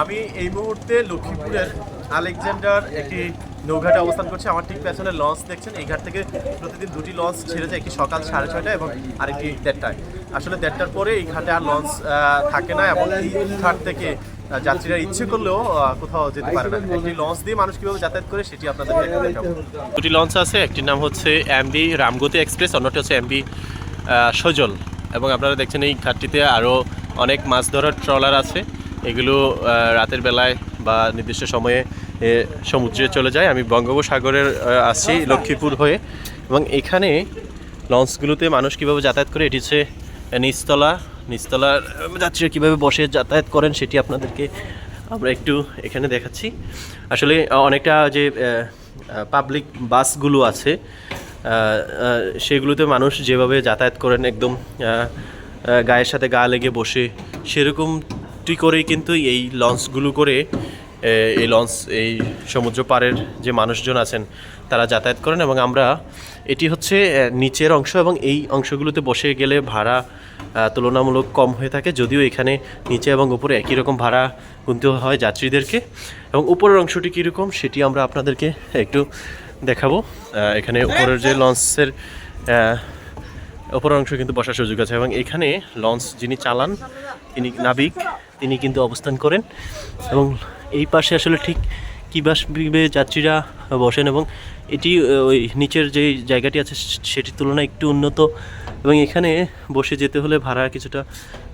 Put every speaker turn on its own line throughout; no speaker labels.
আমি এই মুহূর্তে লক্ষ্মীপুরের আলেকজান্ডার একটি নৌঘাটে অবস্থান করছি। আমার ঠিক পেছনে লঞ্চ দেখছেন। এই ঘাট থেকে প্রতিদিন দুটি লঞ্চ ছেড়ে যায়, একটি সকাল সাড়ে ছয়টায় এবং আরেকটি দেড়টায়। আসলে দেড়টার পরে এই ঘাটে আর লঞ্চ থাকে না এবং এই ঘাট থেকে যাত্রীরা ইচ্ছে করলেও কোথাও যেতে পারে না। একটি লঞ্চ দিয়ে মানুষ কীভাবে যাতায়াত করে সেটি আপনাদের দুটি লঞ্চ আছে। একটির নাম হচ্ছে এমবি রামগতি এক্সপ্রেস, অন্যটি হচ্ছে এমবি সজল। এবং আপনারা দেখছেন এই ঘাটটিতে আরও অনেক মাছ ধরার ট্রলার আছে। এগুলো রাতের বেলায় বা নির্দিষ্ট সময়ে সমুদ্রে চলে যায়। আমি বঙ্গোপসাগরের আসছি লক্ষ্মীপুর হয়ে। এবং এখানে লঞ্চগুলোতে মানুষ কীভাবে যাতায়াত করে, এটি হচ্ছে নিচতলা। নিচতলার যাত্রীরা কীভাবে বসে যাতায়াত করেন, সেটি আপনাদেরকে আমরা একটু এখানে দেখাচ্ছি। আসলে অনেকটা যে পাবলিক বাসগুলো আছে সেগুলোতে মানুষ যেভাবে যাতায়াত করেন, একদম গায়ের সাথে গা লেগে বসে সেরকমটি করেই কিন্তু এই লঞ্চগুলো করে এই লঞ্চ, এই সমুদ্র পাড়ের যে মানুষজন আছেন, তারা যাতায়াত করেন এবং আমরা এটি হচ্ছে নিচের অংশ এবং এই অংশগুলোতে বসে গেলে ভাড়া তুলনামূলক কম হয়ে থাকে। যদিও এখানে নিচে এবং উপরে একই রকম ভাড়া গুনতে হয় যাত্রীদেরকে। এবং উপরের অংশটি কীরকম সেটি আমরা আপনাদেরকে একটু দেখাবো। এখানে উপরের যে লঞ্চের উপরের অংশ কিন্তু বসার সুযোগ আছে এবং এখানে লঞ্চ যিনি চালান, তিনি নাবিক। তিনি কিন্তু অবস্থান করেন এবং এই পাশে আসলে ঠিক কী কীভাবে যাত্রীরা বসেন এবং এটি ওই নিচের যে জায়গাটি আছে সেটির তুলনায় একটু উন্নত এবং এখানে বসে যেতে হলে ভাড়া কিছুটা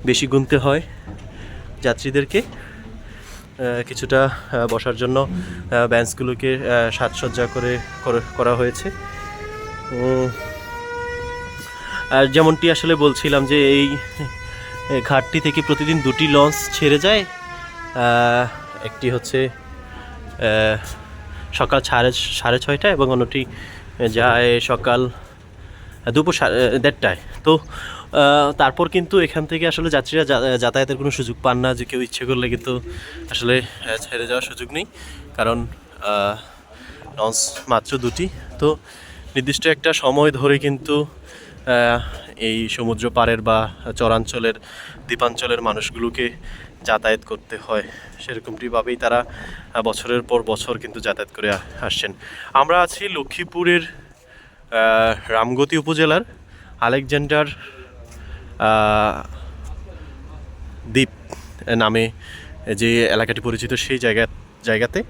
বেশি গুনতে হয় যাত্রীদেরকে। কিছুটা বসার জন্য আহ, সাজসজ্জা করে করে- হয়েছে। আর যেমনটি আসলে বলছিলাম যে এই ঘাটটি থেকে প্রতিদিন দুটি লঞ্চ ছেড়ে যায়। একটি হচ্ছে সকাল সাড়ে সাড়ে ছয়টায় এবং অন্যটি যায় সকাল দুপুর সাড়ে দেড়টায়। তো তারপর কিন্তু এখান থেকে আসলে যাত্রীরা যাতায়াতের কোনো সুযোগ পান না যে কেউ ইচ্ছে করলে কিন্তু আসলে ছেড়ে যাওয়ার সুযোগ নেই। কারণ লঞ্চ মাত্র দুটি। তো, নির্দিষ্ট একটা সময় ধরে কিন্তু এই সমুদ্র পাড়ের বা চরাঞ্চলের, দ্বীপাঞ্চলের মানুষগুলোকে যাতায়াত করতে হয়। সেরকমটিভাবেই তারা বছরের পর বছর কিন্তু যাতায়াত করে আসছেন। আমরা আছি লক্ষ্মীপুরের রামগতি উপজেলার আলেকজান্ডার দ্বীপ নামে যে এলাকাটি পরিচিত সেই জায়গা জায়গাতে।